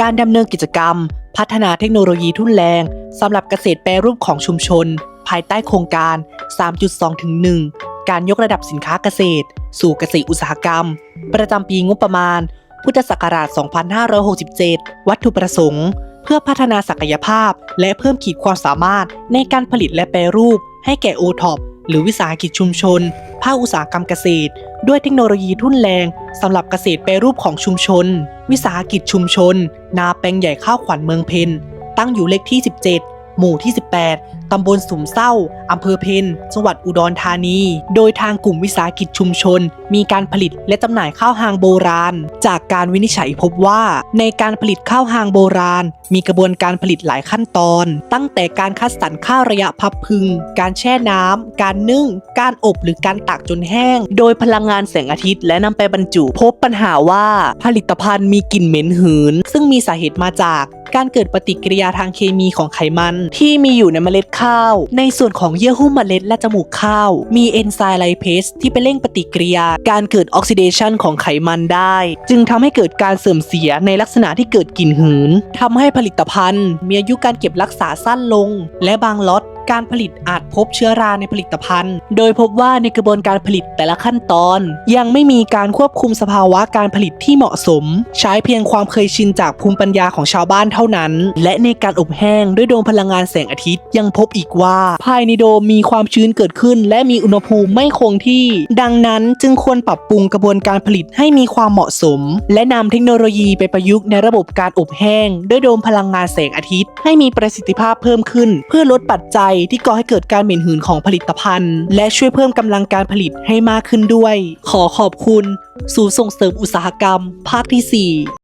การดำเนินกิจกรรม พัฒนาเทคโนโลยีทุ่นแรงสำหรับเกษตรแปรรูปของชุมชน ภายใต้โครงการ 3.2ถึง1การยกระดับสินค้าเกษตร สู่เกษตรอุตสาหกรรม ประจำปีงบประมาณ พุทธศักราช 2567 วัตถุประสงค์ เพื่อพัฒนาศักยภาพ และเพิ่มขีดความสามารถในการผลิตและแปรรูป ให้แก่โอท็อปหรือวิสาหกิจชุมชน ภาคอุตสาหกรรมเกษตร ด้วยเทคโนโลยีทุ่นแรงสำหรับเกษตรแปรรูปของชุมชน วิสาหกิจชุมชน นาแปลงใหญ่ข้าวขวัญเมืองเพนตั้งอยู่เลขที่ 17 หมู่ที่ 18 ตำบลสุมเศร้าอำเภอเพนจังหวัดอุดรธานี โดยทางกลุ่มวิสาหกิจชุมชน มีการผลิตและจำหน่ายข้าวหางโบราณ จากการวินิจฉัยพบว่า ในการผลิตข้าวหางโบราณ มีกระบวนการผลิตหลายขั้นตอน ตั้งแต่การคัดสรรข้าวระยะพับพึง การแช่น้ำ การนึ่ง การอบหรือการตากจนแห้ง โดยพลังงานแสงอาทิตย์และนำไปบรรจุ พบปัญหาว่าผลิตภัณฑ์มีกลิ่นเหม็นหืน ซึ่งมีสาเหตุมาจากการเกิดปฏิกิริยาทางเคมีของไขมัน ที่มีอยู่ในเมล็ดข้าวในส่วนของเยื่อหุ้มเมล็ดและจมูกข้าว มีเอนไซม์ไลเพสที่ไปเร่งปฏิกิริยา การเกิดออกซิเดชันของไขมันได้ จึงทำให้เกิดการเสื่อมเสียในลักษณะที่เกิดกลิ่นหืนทำให้ผลิตภัณฑ์ มีอายุการเก็บรักษาสั้นลง และบางล็อต การผลิตอาจพบเชื้อราในผลิตภัณฑ์ โดยพบว่าในกระบวนการผลิตแต่ละขั้นตอน ยังไม่มีการควบคุมสภาวะการผลิตที่เหมาะสม ใช้เพียงความเคยชินจากภูมิปัญญาของชาวบ้านเท่านั้น และในการอบแห้งด้วยดวงพลังงานแสงอาทิตย์ ยังพบอีกว่า ภายในโดมมีความชื้นเกิดขึ้น และมีอุณหภูมิไม่คงที่ ดังนั้นจึงควรปรับปรุงกระบวนการผลิตให้มีความเหมาะสม และนำเทคโนโลยีไปประยุกต์ในระบบการอบแห้ง ด้วยโดมพลังงานแสงอาทิตย์ ให้มีประสิทธิภาพเพิ่มขึ้น เพื่อลดปัจจัยที่ก่อให้เกิดการเหม็นหืนของผลิตภัณฑ์ และช่วยเพิ่มกำลังการผลิตให้มากขึ้นด้วย ขอขอบคุณ ศูนย์ส่งเสริมอุตสาหกรรม ภาคที่ 4